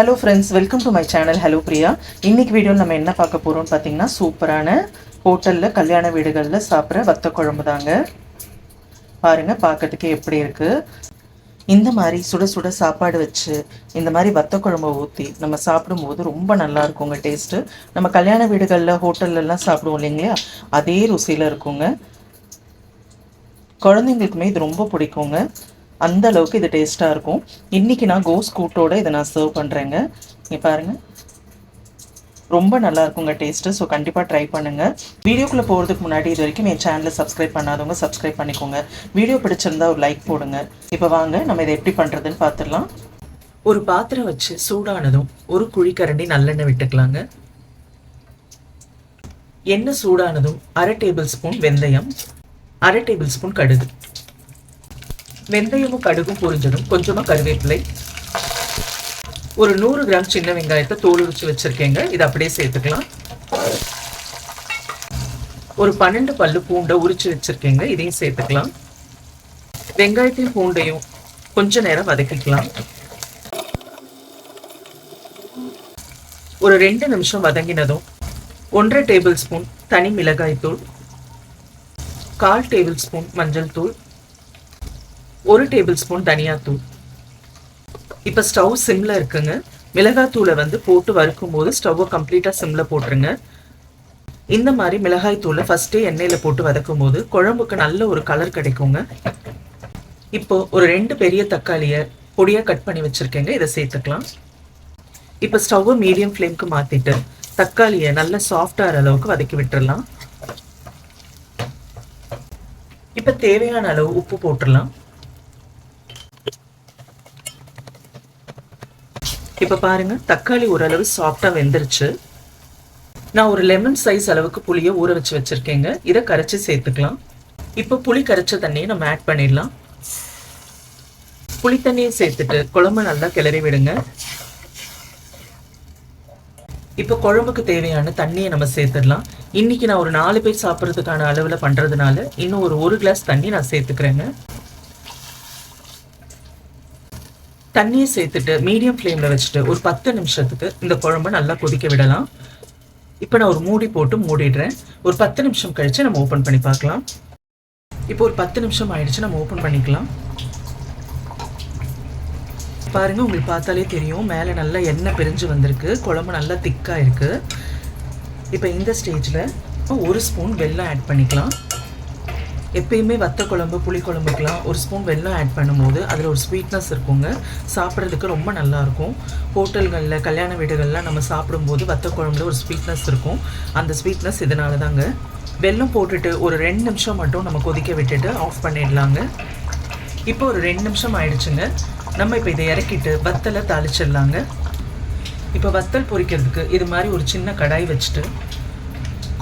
Hello friends welcome to my channel hello Priya இன்னைக்கு வீடியோவில் நம்ம என்ன பார்க்க போகிறோம்னு பார்த்தீங்கன்னா சூப்பரான ஹோட்டலில் கல்யாண வீடுகளில் சாப்பிட்ற வத்த குழம்பு தாங்க. பாருங்கள் பார்க்கறதுக்கு எப்படி இருக்குது இந்த மாதிரி சுட சுட சாப்பாடு வச்சு இந்த மாதிரி வத்த குழம்பு ஊற்றி நம்ம சாப்பிடும்போது ரொம்ப நல்லா இருக்குங்க டேஸ்ட்டு நம்ம கல்யாண வீடுகளில் ஹோட்டல்லலாம் சாப்பிடுவோம் இல்லைங்களா? அதே ருசியில் இருக்குங்க. குழந்தைங்களுக்குமே இது ரொம்ப பிடிக்குங்க. அந்த அளவுக்கு இது டேஸ்ட்டாக இருக்கும். இன்றைக்கி நான் கோஸ் கூட்டோட இதை நான் சர்வ் பண்ணுறேங்க இங்கே பாருங்கள் ரொம்ப நல்லா இருக்குங்க டேஸ்ட்டு ஸோ கண்டிப்பாக ட்ரை பண்ணுங்கள் வீடியோக்குள்ளே போகிறதுக்கு முன்னாடி இது வரைக்கும் என் சேனலை சப்ஸ்கிரைப் பண்ணாதவங்க சப்ஸ்கிரைப் பண்ணிக்கோங்க. வீடியோ பிடிச்சிருந்தா ஒரு லைக் போடுங்க. இப்போ வாங்க நம்ம இதை எப்படி பண்ணுறதுன்னு பார்த்துடலாம் ஒரு பாத்திரம் வச்சு சூடானதும் ஒரு குழிக்கரண்டி நல்லெண்ணெய் விட்டுக்கலாங்க. எண்ணெய் சூடானதும் அரை டேபிள் ஸ்பூன் வெந்தயம் அரை டேபிள் ஸ்பூன் கடுகு. வெந்தயமும் கடுகும் பொரிஞ்சதும் கொஞ்சமாக கருவேப்பிலை. ஒரு நூறு கிராம் சின்ன வெங்காயத்தை தோல் உரிச்சு வச்சுருக்கேங்க. இதை அப்படியே சேர்த்துக்கலாம். ஒரு பன்னெண்டு பல்லு பூண்டை உரிச்சு வச்சுருக்கேங்க. இதையும் சேர்த்துக்கலாம். வெங்காயத்தையும் பூண்டையும் கொஞ்ச நேரம் வதக்கிக்கலாம். ஒரு ரெண்டு நிமிஷம் வதங்கினதும் ஒன்றரை டேபிள் ஸ்பூன் தனி மிளகாய் தூள் கால் டேபிள் ஸ்பூன் மஞ்சள் தூள் ஒரு டேபிள் ஸ்பூன் தனியாத்தூள். இப்போ ஸ்டவ் சிம்மில் இருக்குங்க. மிளகாத்தூளை வந்து போட்டு வறுக்கும் போது ஸ்டவ்வை கம்ப்ளீட்டாக சிம்மில் போட்டுருங்க. இந்த மாதிரி மிளகாய் தூளை ஃபஸ்ட்டே எண்ணெயில் போட்டு வதக்கும் போது குழம்புக்கு நல்ல ஒரு கலர் கிடைக்குங்க. இப்போ ஒரு ரெண்டு பெரிய தக்காளியை பொடியாக கட் பண்ணி வச்சுருக்கேங்க. இதை சேர்த்துக்கலாம். இப்போ ஸ்டவ்வை மீடியம் ஃப்ளேம்க்கு மாற்றிட்டு தக்காளியை நல்லா சாஃப்டாகிற அளவுக்கு வதக்கி விட்டுறலாம். இப்போ தேவையான அளவு உப்பு போட்டுடலாம் இப்போ பாருங்க தக்காளி ஓரளவு சாஃப்டாக வெந்துருச்சு. நான் ஒரு லெமன் சைஸ் அளவுக்கு புளியை ஊற வச்சு வச்சுருக்கேங்க. இதை கரைச்சி சேர்த்துக்கலாம். இப்போ புளி கரைச்ச தண்ணியை நம்ம ஆட் பண்ணிடலாம். புளி தண்ணியை சேர்த்துட்டு குழம்பு நல்லா கிளறி விடுங்க. இப்போ குழம்புக்கு தேவையான தண்ணியை நம்ம சேர்த்துடலாம். இன்னைக்கு நான் ஒரு நாலு பேர் சாப்பிட்றதுக்கான அளவில் பண்ணுறதுனால இன்னும் ஒரு ஒரு கிளாஸ் தண்ணி நான் சேர்த்துக்கிறேங்க. தண்ணியை சேர்த்துட்டு மீடியம் ஃப்ளேமில் வச்சுட்டு ஒரு பத்து நிமிஷத்துக்கு இந்த குழம்பு நல்லா கொதிக்க விடலாம். இப்போ நான் ஒரு மூடி போட்டு மூடிடுறேன். ஒரு பத்து நிமிஷம் கழித்து நம்ம ஓப்பன் பண்ணி பார்க்கலாம். இப்போ ஒரு பத்து நிமிஷம் ஆயிடுச்சு நம்ம ஓப்பன் பண்ணிக்கலாம். பாருங்கள் உங்களுக்கு பார்த்தாலே தெரியும். மேலே நல்லா எண்ணெய் பிரிஞ்சு வந்திருக்கு. குழம்பு நல்லா திக்காக இருக்குது இப்போ இந்த ஸ்டேஜில் ஒரு ஸ்பூன் வெல்லம் ஆட் பண்ணிக்கலாம். எப்பயுமே வத்த குழம்பு புளிக்குழம்புக்கெலாம் ஒரு ஸ்பூன் வெல்லம் ஆட் பண்ணும்போது அதில் ஒரு ஸ்வீட்னஸ் இருக்குங்க. சாப்பிட்றதுக்கு ரொம்ப நல்லாயிருக்கும். ஹோட்டல்களில் கல்யாண வீடுகளில் நம்ம சாப்பிடும்போது வத்த குழம்புல ஒரு ஸ்வீட்னஸ் இருக்கும். அந்த ஸ்வீட்னஸ் இதனால தாங்க வெல்லம் போட்டுட்டு ஒரு ரெண்டு நிமிஷம் மட்டும் நம்ம கொதிக்க விட்டுட்டு ஆஃப் பண்ணிடலாங்க. இப்போ ஒரு ரெண்டு நிமிஷம் ஆயிடுச்சுங்க. நம்ம இப்போ இதை இறக்கிட்டு வத்தலை தாளிச்சிடலாங்க. இப்போ வத்தல் பொரிக்கிறதுக்கு இது மாதிரி ஒரு சின்ன கடாய் வச்சுட்டு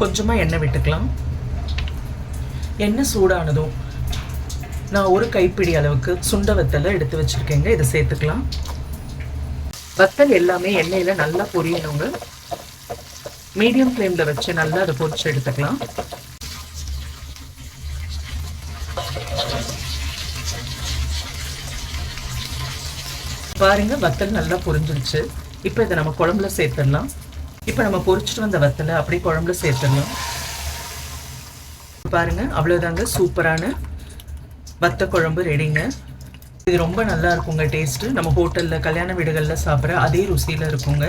கொஞ்சமாக எண்ணெய் விட்டுக்கலாம். எண்ணெய் சூடானதும் நான் ஒரு கைப்பிடி அளவுக்கு சுண்ட வத்தலை எடுத்து வச்சுருக்கேங்க. இதை சேர்த்துக்கலாம். வத்தல் எல்லாமே எண்ணெயில் நல்லா பொரியணுங்க. மீடியம் ஃப்ளேமில் வச்சு நல்லா அதை பொரிச்சு எடுத்துக்கலாம். பாருங்க வத்தல் நல்லா பொரிஞ்சிருச்சு. இப்போ இதை நம்ம குழம்புல சேர்த்துடலாம். இப்போ நம்ம பொரிச்சிட்டு வந்த வத்தலை அப்படியே குழம்புல சேர்த்துடலாம். பாருங்கள் அவ்வளோதாங்க சூப்பரான வத்த குழம்பு ரெடிங்க இது ரொம்ப நல்லா இருக்குங்க டேஸ்ட்டு நம்ம ஹோட்டலில் கல்யாண வீடுகளில் சாப்பிட்ற அதே ருசியில் இருக்குங்க.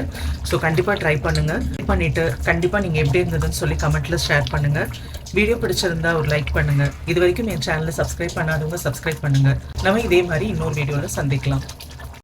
ஸோ கண்டிப்பாக ட்ரை பண்ணுங்கள் பண்ணிவிட்டு கண்டிப்பாக நீங்கள் எப்படி இருந்ததுன்னு சொல்லி கமெண்ட்டில் ஷேர் பண்ணுங்கள் வீடியோ பிடிச்சிருந்தா ஒரு லைக் பண்ணுங்கள் இது வரைக்கும் என் சேனலை சப்ஸ்கிரைப் பண்ணாதவங்க சப்ஸ்கிரைப் பண்ணுங்கள் நம்ம இதே மாதிரி இன்னொரு வீடியோவில் சந்திக்கலாம்.